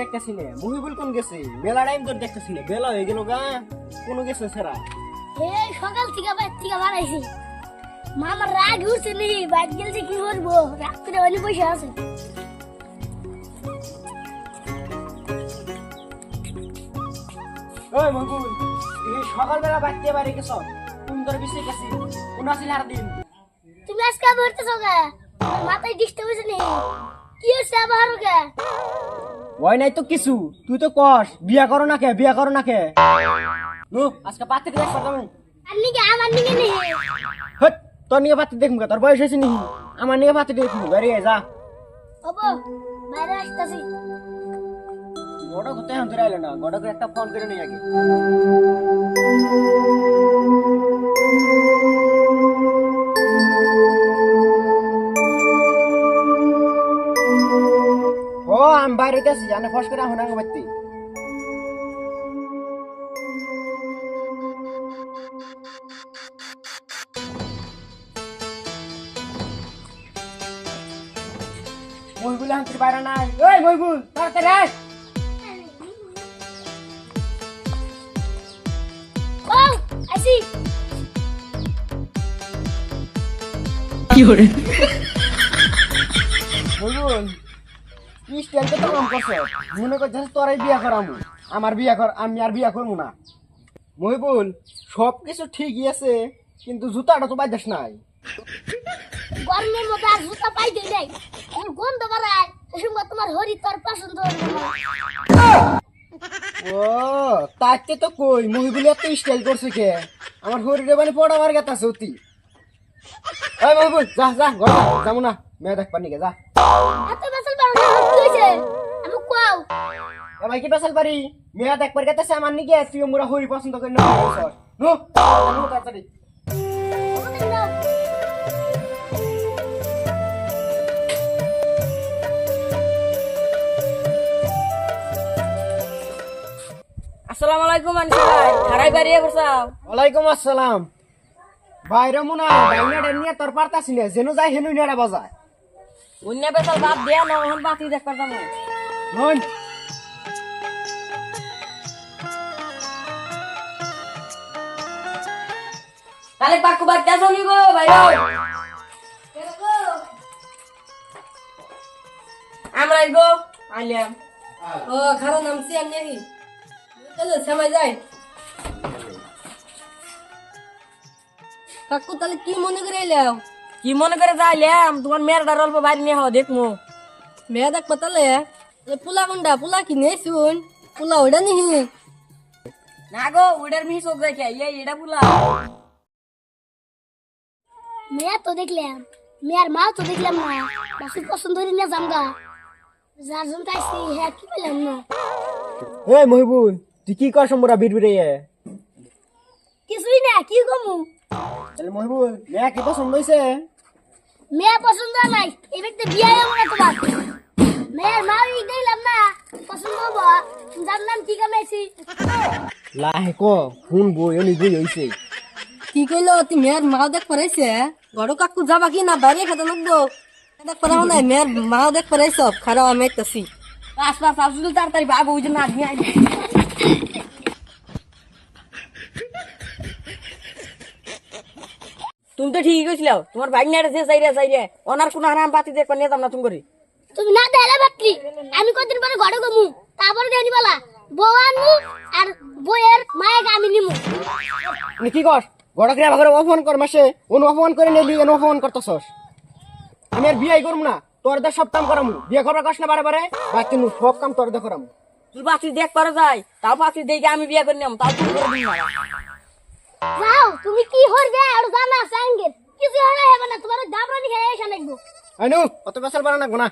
দেখতেছি না মহিবুল কোন গেছে? মেলা টাইম তোর দেখতেছি না বেলা হয়ে গেল গা কোন গেছে সেরা এই সকাল থেকে বাইর থেকে বাড়াইছি মামার রাগ উঠছে নি বাইর গেলছে কি করব? রাগ করে অনেক পয়সা আছে। ওই মহিবুল এই সকালবেলা বাড়তে বাড়ি গেছ? কোন তোর বিষয় গেছি? কোন আর দিন? তুমি আজকে কে আমার মাথায় ডিস্টার্ব হয়েছে নি। কি হচ্ছে আবার কে ওই নাই তো কিছু। তুই তো কস বিয়া করো না কে বিয়া করো না কে নো আজকে পাত্রে দেখ নিকে নিকে তোর নিয়ে পাত্রে দেখুন তোর বয়স হয়েছে নি? আমার নিয়ে পাত্রে দেখুন বেরিয়ে যা। গোটা কোথায় এখন তোরা এলো না গোটাকে একটা ফোন করে নিয়ে আগে। আমি বাইরে আছি জানে ফস করে এখন আগে বাড়তি মহিবুল তোর বাইরে নাই। ওই মহিবুল তাড়াতাড়ি আয়। ও আসি বলুন স্টাইল তো কাম করছে। মনে করছে তোরাই বিয়া করামু। আমার বিয়া কর আমি আর বিয়া করব না। মহিবুল সব কিছু ঠিকই আছে কিন্তু জুতাটা তো বাজাস নাই। গরমের মধ্যে আর জুতা পাইতে নাই। আমার গন্ধ বাড়ায় এসব তোমার হরি তোর পছন্দ ও তাকে তো কই মহিবুল এত স্টাইল করছে কে? আমার শরীরে মানে পড়া মার গেতা সত্যি। ওই মহিবুল যা যা ঘর যাব না। মেয়ে দেখ পানি গে যা। বেসাল কি আমি কোয়াও এবার কি পেশাল পারি? মেয়ে দেখ পার গেতেছে আমার নিকে তুই মোরা হরি পছন্দ করি না? নো নো তাড়াতাড়ি আসসালামু আলাইকুম আনসি ভাই। হারাই বাড়িয়ে বসাও। ওয়ালাইকুম আসসালাম। বাইরে মুনা বাইনাটা নিয়ে তোর পারতাছি না যেন যাই হেনু নেড়া বাজায়। অন্য বেসাল বাদ দিয়া না ওহন বাতি দেখ পারতাম। নন তাহলে পাকু বাদ দেছো নি গো ভাই আমরা গো আইলাম ও খারো নামছি আমি নাকি চলো সময় যায় কাকু তাহলে কি মনে করে এলাম কি মনে করে যাইলাম? তোমার মেয়ের ডার অল্প বাইরে নিয়ে হওয়া দেখমু। মেয়ে দেখব তাহলে পোলা কোনটা? পোলা কিনে শুন? পোলা ওইটা নিহি না গো ওইটার মিহি চোখ দেখে। ইয়ে এটা পোলা। মেয়ে তো দেখলাম। মেয়ের মা তো দেখলাম না। বাসি পছন্দ হরি না জামগা যার জন্য তাইছি হ্যাঁ কি পেলাম না? এই মহিবুল তুই কি কর মোরা বিড় বিড়ে? কিছুই না কি কমু? তাহলে মহিবুল মেয়া কি পছন্দ হয়েছে মেয়ে পছন্দ নাই এই ব্যক্তি বিয়ে হব না তোমার। মেয়ের মা ওই দেখলাম না পছন্দ হব। যার নাম কি কামাইছি লাহে ক ফোন বই অনি বই হইছে। কি কইলো তুই মেয়ের মা দেখ পড়াইছে। গড় কাকু যাবা কি না বাইরে খেতে লাগবো। দেখ পড়াও নাই মেয়ের মা দেখ পড়াইছ খারাপ আমি একটাছি পাঁচ পাঁচ আসলে তাড়াতাড়ি বাবু ওই জন্য আদমি আইবে তুমি তো ঠিকই কইছিল তোমার ভাই নেড়ে যে চাইরে চাইরে ওনার কোনো হারাম পাতি দেখবা নিয়ে না তুমি করি তুমি না দেলে বাত্রি আমি কদিন পরে ঘরে গমু তারপরে দেনি বলা বউ আনমু আর বইয়ের মায়ের আমি নিমু। তুই কি কর গড় করে ভাগরে অপমান কর মাসে অনু অপমান করে নিলি এনে অপমান করতেছস? আমি আর বিয়াই করব না তোর দা সব কাম করামু। বিয়ে করবার কষ্ট না বারে বারে বাকি নু সব কাম তোর দা করামু। তুই পাতি দেখ পারো যাই তাও পাতি দেখে আমি বিয়ে করে নিলাম তাও তুমি করে দিন না। যাও তুমি কি হরবে আর জানা সাঙ্গে কিছু হবে না, তোমার দাবরানি খেয়ে এসে লাগবো আইনু অত বেসাল বানা না? গোনা